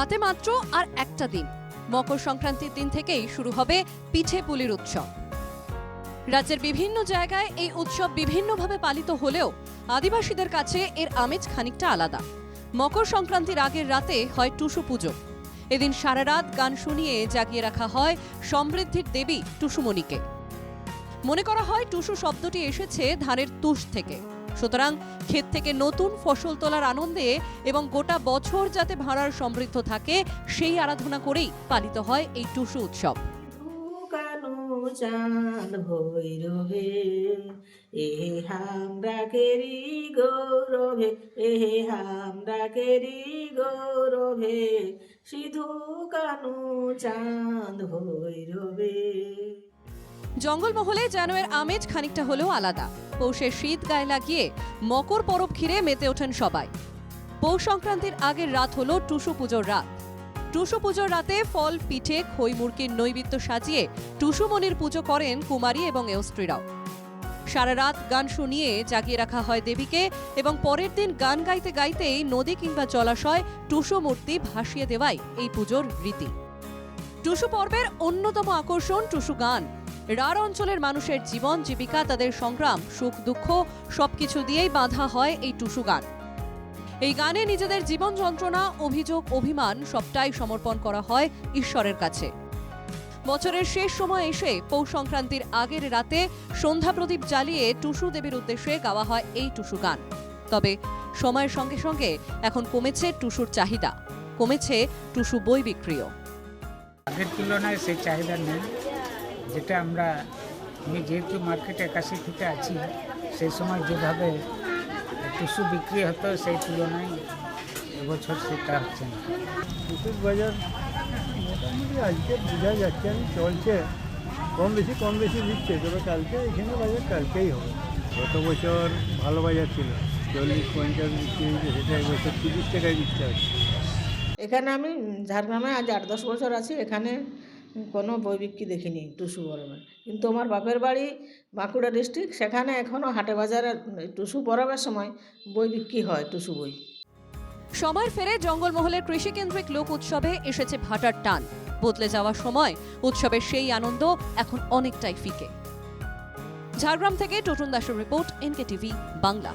হাতে মাত্র আর একটা দিন। মকর সংক্রান্তির দিন থেকেই শুরু হবে পিঠে পুলির উৎসব। রাজ্যের বিভিন্ন জায়গায় এই উৎসব বিভিন্নভাবে পালিত হলেও আদিবাসীদের কাছে এর আমেজ খানিকটা আলাদা। মকর সংক্রান্তির আগের রাতে হয় টুসু পুজো। এদিন সারা রাত গান শুনিয়ে জাগিয়ে রাখা হয় সমৃদ্ধির দেবী টুসুমণিকে। মনে করা হয় টুসু শব্দটি এসেছে ধানের তুষ থেকে। সুতরাং ক্ষেত থেকে নতুন ফসল তোলার আনন্দে এবং গোটা বছর যাতে ভাড়ার সমৃদ্ধ থাকে, সেই আরাধনা করেই পালিত হয় এই টুসু উৎসব। চাঁদ ভৈরবে, এ হামরা কেরি গৌরবে, এ হামরা কেরি গৌরবে, সিধু কানু চাঁদ ভৈরবে। জঙ্গলমহলে যেন এর আমেজ খানিকটা হলেও আলাদা। পৌষের শীত গায়ে লাগিয়ে মকর পরব ঘিরে মেতে ওঠেন সবাই। পৌষ সংক্রান্তির আগের রাত হলো টুসু পুজোর রাত। টুসু পুজোর রাতে ফল, পিঠে, খই, মুরগির নৈবেদ্য সাজিয়ে টুসুমণির পুজো করেন কুমারী এবং এস্ত্রীরাও সারা রাত গান শুনিয়ে জাগিয়ে রাখা হয় দেবীকে এবং পরের দিন গান গাইতে গাইতেই নদী কিংবা জলাশয় টুসু মূর্তি ভাসিয়ে দেওয়াই এই পুজোর রীতি। টুসু পর্বের অন্যতম আকর্ষণ টুসু গান। রার অঞ্চলের মানুষের জীবন, জীবিকা, তাদের সংগ্রাম, সুখ, দুঃখ, সবকিছু দিয়েই বাঁধা হয় এই টুসু গান। এই গানে নিজেদের জীবন যন্ত্রণা, অভিযোগ, অভিমান সবটাই সমর্পণ করা হয় ঈশ্বরের কাছে। বছরের শেষ সময় এসে পৌষ সংক্রান্তির আগের রাতে সন্ধ্যা প্রদীপ জ্বালিয়ে টুসু দেবীর উদ্দেশ্যে গাওয়া হয় এই টুসু গান। তবে সময়ের সঙ্গে সঙ্গে এখন কমেছে টুসুর চাহিদা, কমেছে টুসু বই বিক্রিও আগের তুলনায় সেই চাহিদা নেই। যেটা আমরা আমি যেহেতু মার্কেটে একাশি থেকে আছি সেই সময় যেভাবে টুসু বিক্রি হতো সেই তুলনায় এবছর সেটা হচ্ছে না। ওষুধ বাজার মোটামুটি আজকে বোঝা যাচ্ছে না চলছে। কম বেশি কম বেশি দিচ্ছে তবে কালকে এখানে বাজার কালকেই হবে। গত বছর ভালো বাজার ছিল চল্লিশ পঞ্চাশ বিক্রি হয়েছে সেটা এবছর তিরিশ টাকায় বিকতে হচ্ছে। এখানে আমি ঝাড়গ্রামে আজ আট দশ বছর আছি এখানে কোনো বই বিক্রি দেখিনি, টুসু পরবে কিন্তু আমার বাপের বাড়ি বাঁকুড়া ডিস্ট্রিক্ট, সেখানে এখনও হাটে বাজারে, টুসু পরবের সময় বই বিক্রি হয়, টুসু বই। সময় ফেরে জঙ্গলমহলের কৃষিকেন্দ্রিক লোক উৎসবে এসেছে ভাটার টান। বদলে যাওয়ার সময় উৎসবের সেই আনন্দ এখন অনেকটাই ফিকে। ঝাড়গ্রাম থেকে টোটন দাসের রিপোর্ট এনকে টিভি বাংলা।